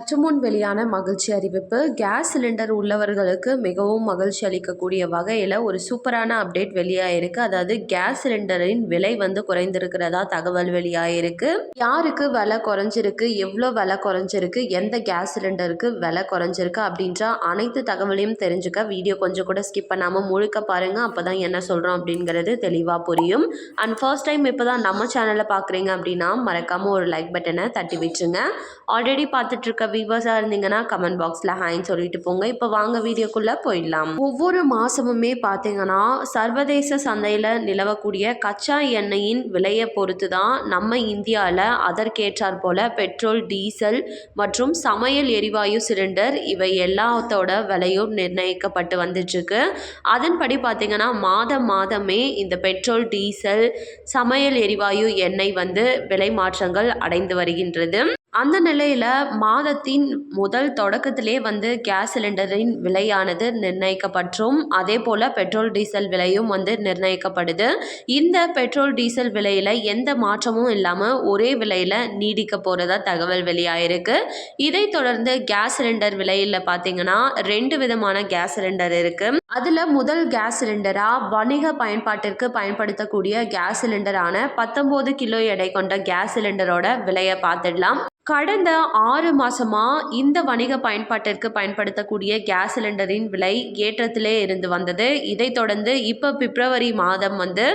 சற்று முன் வெளியான மகிழ்ச்சி அறிவிப்பு கேஸ் சிலிண்டர் உள்ளவர்களுக்கு மிகவும் மகிழ்ச்சி அளிக்கக்கூடிய வகையில் ஒரு சூப்பரான அப்டேட் வெளியாயிருக்கு. அதாவது கேஸ் சிலிண்டரின் விலை வந்து குறைந்திருக்கிறதா தகவல் வெளியாயிருக்கு. யாருக்கு விலை குறைஞ்சிருக்கு எவ்வளோ விலை குறைஞ்சிருக்கு எந்த கேஸ் சிலிண்டருக்கு விலை குறைஞ்சிருக்கு அப்படின்ற அனைத்து தகவலையும் தெரிஞ்சுக்க வீடியோ கொஞ்சம் கூட ஸ்கிப் பண்ணாமல் முழுக்க பாருங்கள் அப்போ தான் என்ன சொல்கிறோம் அப்படிங்கிறது தெளிவாக புரியும். அண்ட் ஃபர்ஸ்ட் டைம் இப்போ தான் நம்ம சேனலை பார்க்குறீங்க அப்படின்னா மறக்காமல் ஒரு லைக் பட்டனை தட்டி விட்டுருங்க. ஆல்ரெடி பார்த்துட்ருக்க வியூவர்ஸாக இருந்தீங்கன்னா கமெண்ட் பாக்ஸில் ஹாய்ன்னு சொல்லிட்டு போங்க. இப்போ வாங்க வீடியோக்குள்ளே போயிடலாம். ஒவ்வொரு மாதமுமே பார்த்தீங்கன்னா சர்வதேச சந்தையில் நிலவக்கூடிய கச்சா எண்ணெயின் விலையை பொறுத்து தான் நம்ம இந்தியாவில் அதற்கேற்றார் போல் பெட்ரோல் டீசல் மற்றும் சமையல் எரிவாயு சிலிண்டர் இவை எல்லாத்தோட விலையும் நிர்ணயிக்கப்பட்டு வந்துட்டுருக்கு. அதன்படி பார்த்தீங்கன்னா மாதம் மாதமே இந்த பெட்ரோல் டீசல் சமையல் எரிவாயு எண்ணெய் வந்து விலை மாற்றங்கள் அடைந்து வருகின்றது. அந்த நிலையில் மாதத்தின் முதல் தொடக்கத்திலே வந்து கேஸ் சிலிண்டரின் விலையானது நிர்ணயிக்கப்பட்டும் அதே போல் பெட்ரோல் டீசல் விலையும் வந்து நிர்ணயிக்கப்படுது. இந்த பெட்ரோல் டீசல் விலையில் எந்த மாற்றமும் இல்லாமல் ஒரே விலையில் நீடிக்க போகிறதா தகவல் வெளியாயிருக்கு. இதை தொடர்ந்து கேஸ் சிலிண்டர் விலையில் பார்த்தீங்கன்னா ரெண்டு விதமான கேஸ் சிலிண்டர் இருக்குது அதில் முதல் கேஸ் சிலிண்டராக வணிக பயன்பாட்டிற்கு பயன்படுத்தக்கூடிய கேஸ் சிலிண்டரான பத்தொம்போது கிலோ எடை கொண்ட கேஸ் சிலிண்டரோட விலையை பார்த்துடலாம் கடந்த ஆறு மாதமாக இந்த வணிக பயன்பாட்டிற்கு பயன்படுத்தக்கூடிய கேஸ் சிலிண்டரின் விலை ஏற்றத்திலே இருந்து வந்தது. இதைத் தொடர்ந்து இப்போ பிப்ரவரி மாதம் வந்து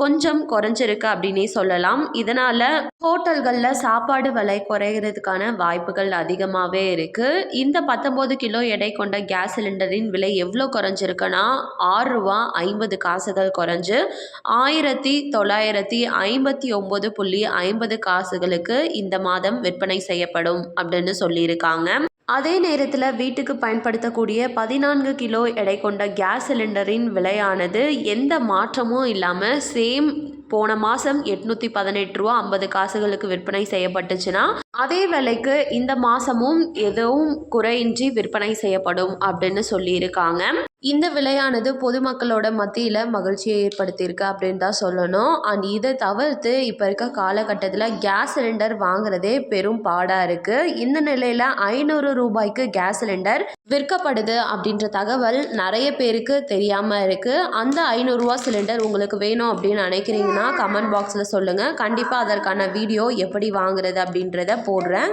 கொஞ்சம் குறைஞ்சிருக்கு அப்படின்னே சொல்லலாம். இதனால் ஹோட்டல்களில் சாப்பாடு விலை குறைகிறதுக்கான வாய்ப்புகள் அதிகமாகவே இருக்குது இந்த பத்தொம்போது கிலோ எடை கொண்ட கேஸ் சிலிண்டரின் விலை எவ்வளோ குறைஞ்சிருக்குன்னா ஆறு ரூபா ஐம்பது காசுகள் குறைஞ்சு ஆயிரத்தி தொள்ளாயிரத்தி ஐம்பத்தி ஒம்பது புள்ளி ஐம்பது காசுகளுக்கு இந்த மாதம் விற்பனை செய்யப்படும் அப்படின்னு சொல்லியிருக்காங்க. அதே நேரத்தில் வீட்டுக்கு பயன்படுத்தக்கூடிய பதினான்கு கிலோ எடை கொண்ட கேஸ் சிலிண்டரின் விலையானது எந்த மாற்றமும் இல்லாமல் சேம் போன மாதம் எட்நூற்றி பதினெட்டு ரூபா ஐம்பது காசுகளுக்கு விற்பனை செய்யப்பட்டுச்சுன்னா அதே விலைக்கு இந்த மாதமும் எதுவும் குறையின்றி விற்பனை செய்யப்படும் அப்படின்னு சொல்லியிருக்காங்க. இந்த விலையானது பொதுமக்களோட மத்தியில் மகிழ்ச்சியை ஏற்படுத்தியிருக்கு அப்படின்னு தான் சொல்லணும். அண்ட் இதை தவிர்த்து இப்போ இருக்க காலகட்டத்தில் கேஸ் சிலிண்டர் வாங்குறதே பெரும் பாடாக இருக்குது இந்த நிலையில் ஐநூறு ரூபாய்க்கு கேஸ் சிலிண்டர் விற்கப்படுது அப்படின்ற தகவல் நிறைய பேருக்கு தெரியாமல் இருக்குது அந்த ஐநூறுரூவா சிலிண்டர் உங்களுக்கு வேணும் அப்படின்னு நினைக்கிறீங்கன்னா கமெண்ட் பாக்ஸில் சொல்லுங்கள் கண்டிப்பாக அதற்கான வீடியோ எப்படி வாங்குறது அப்படின்றத போடுறேன்.